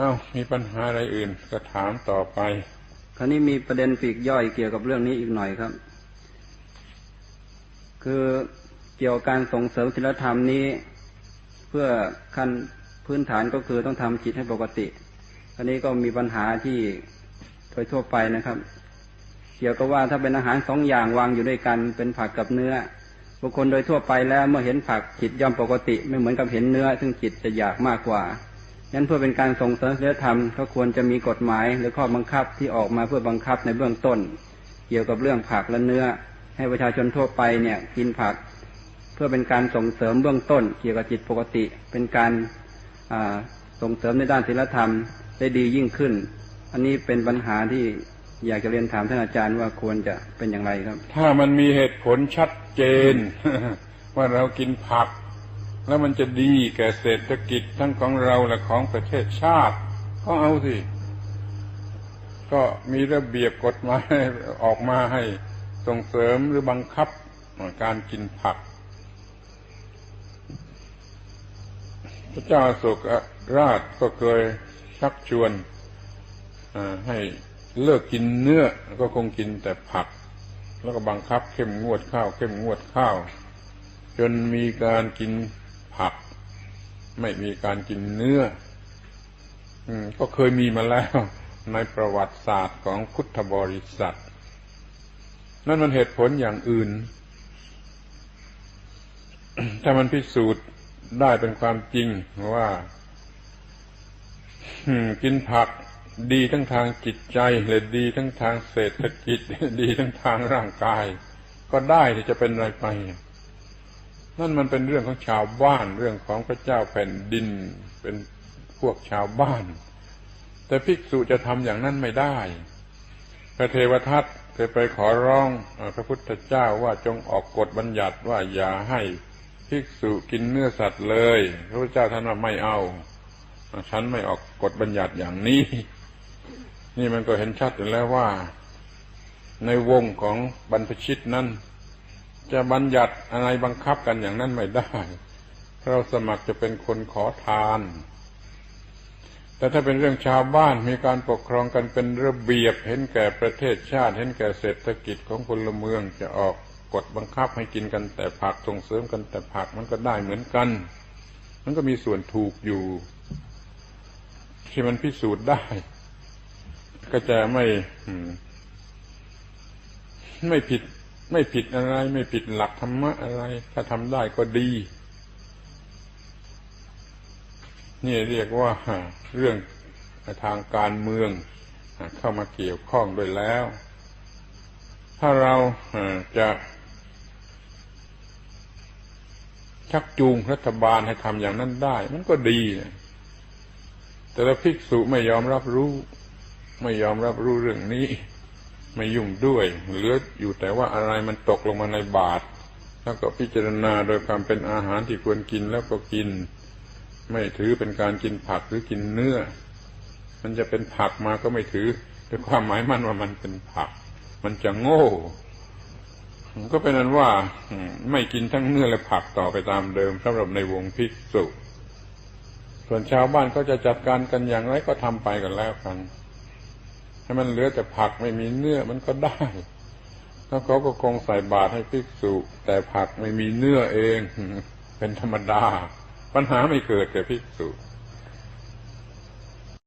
อา้าวมีปัญหาอะไรอื่นก็ถามต่อไป คราวนี้มีประเด็นปีกย่อยเกี่ยวกับเรื่องนี้อีกหน่อยครับ คือเกี่ยวกับการส่งเสริมศีลธรรมนี้ เพื่อขั้นพื้นฐานก็คือต้องทำจิตให้ปกติอันนี้ก็มีปัญหาที่โดยทั่วไปนะครับ เกี่ยวกับว่าถ้าเป็นอาหารสองอย่างวางอยู่ด้วยกันเป็นผักกับเนื้อบุคคลโดยทั่วไปแล้วเมื่อเห็นผักจิตย่อมปกติ ไม่เหมือนกับเห็นเนื้อ ซึ่งจิตจะอยากมากกว่า นั้นเพื่อเป็นการส่งเสริมศีลธรรมก็ควรจะมีกฎหมายหรือข้อบังคับที่ออกมาเพื่อบังคับในเบื้องต้น เกี่ยวกับเรื่องผักและเนื้อ ให้ประชาชนทั่วไปเนี่ยกินผัก เพื่อเป็นการส่งเสริมเบื้องต้น เกี่ยวกับจิตปกติ เป็นการส่งเสริมในด้านศีลธรรมได้ดียิ่งขึ้น อันนี้เป็นปัญหาที่อยากจะเรียนถามท่านอาจารย์ว่าควรจะเป็นอย่างไรครับ ถ้ามันมีเหตุผลชัดเจน ว่าเรากินผัก แล้วมันจะดีแก่เศรษฐกิจทั้งของเราและของประเทศชาติ ก็เอาสิก็มีระเบียบกฎหมายออกมาให้ส่งเสริมหรือบังคับการกินผัก พระเจ้าสุกราชก็เคยชักชวนให้เลิกกินเนื้อก็คงกินแต่ผัก แล้วก็บังคับเข้มงวดข้าว เข้มงวดข้าว จนมีการกิน ไม่มีการกินเนื้อก็เคยมีมาแล้วในประวัติศาสตร์ของพุทธบริษัท นั่นมันเหตุผลอย่างอื่น ถ้ามันพิสูจน์ได้เป็นความจริงว่ากินผักดีทั้งทางจิตใจและดีทั้งทางเศรษฐกิจ ดีทั้งทางร่างกาย ก็ได้ที่จะเป็นอะไรไป นั่นมันเป็นเรื่องของชาวบ้านเรื่องของพระเจ้าแผ่นดินเป็นพวกชาวบ้าน แต่ภิกษุจะทำอย่างนั้นไม่ได้ พระเทวทัตเคยไปขอร้องพระพุทธเจ้าว่าจงออกกฎบัญญัติว่าอย่าให้ภิกษุกินเนื้อสัตว์เลย พระพุทธเจ้าท่านว่าไม่เอาฉันไม่ออกกฎบัญญัติอย่างนี้ นี่มันก็เห็นชัดอยู่แล้วว่า ในวงของบรรพชิตนั้น จะบัญญัติอะไรบังคับกันอย่างนั้นไม่ได้ เราสมัครจะเป็นคนขอทาน แต่ถ้าเป็นเรื่องชาวบ้านมีการปกครองกันเป็นระเบียบ เห็นแก่ประเทศชาติ เห็นแก่เศรษฐกิจของพลเมืองจะออกกฎบังคับให้กินกันแต่ผักส่งเสริมกันแต่ผักมันก็ได้เหมือนกัน มันก็มีส่วนถูกอยู่ ที่มันพิสูจน์ได้ ก็จะไม่ไม่ผิด ไม่ผิดอะไร ไม่ผิดหลักธรรมะอะไร ถ้าทำได้ก็ดี นี่เรียกว่าเรื่องทางการเมืองเข้ามาเกี่ยวข้องด้วยแล้ว ถ้าเราจะชักจูงรัฐบาลให้ทำอย่างนั้นได้ มันก็ดี แต่ละภิกษุไม่ยอมรับรู้ ไม่ยอมรับรู้เรื่องนี้ ไม่ยุ่งด้วย เหลืออยู่แต่ว่าอะไรมันตกลงมาในบาตรแล้วก็พิจารณาโดยความเป็นอาหารที่ควรกินแล้วก็กิน ไม่ถือเป็นการกินผักหรือกินเนื้อ มันจะเป็นผักมาก็ไม่ถือด้วยความหมายมั่นว่ามันเป็นผัก มันจะโง่ก็เป็นนั้นว่าไม่กินทั้งเนื้อและผักต่อไปตามเดิมสำหรับในวงภิกษุส่วนชาวบ้านก็จะจัดการกันอย่างไรก็ทำไปกันแล้วกัน ให้มันเหลือแต่ผักไม่มีเนื้อมันก็ได้ แล้วเขาก็คงใส่บาตรให้ภิกษุ แต่ผักไม่มีเนื้อเอง เป็นธรรมดา ปัญหาไม่เกิดแก่ภิกษุ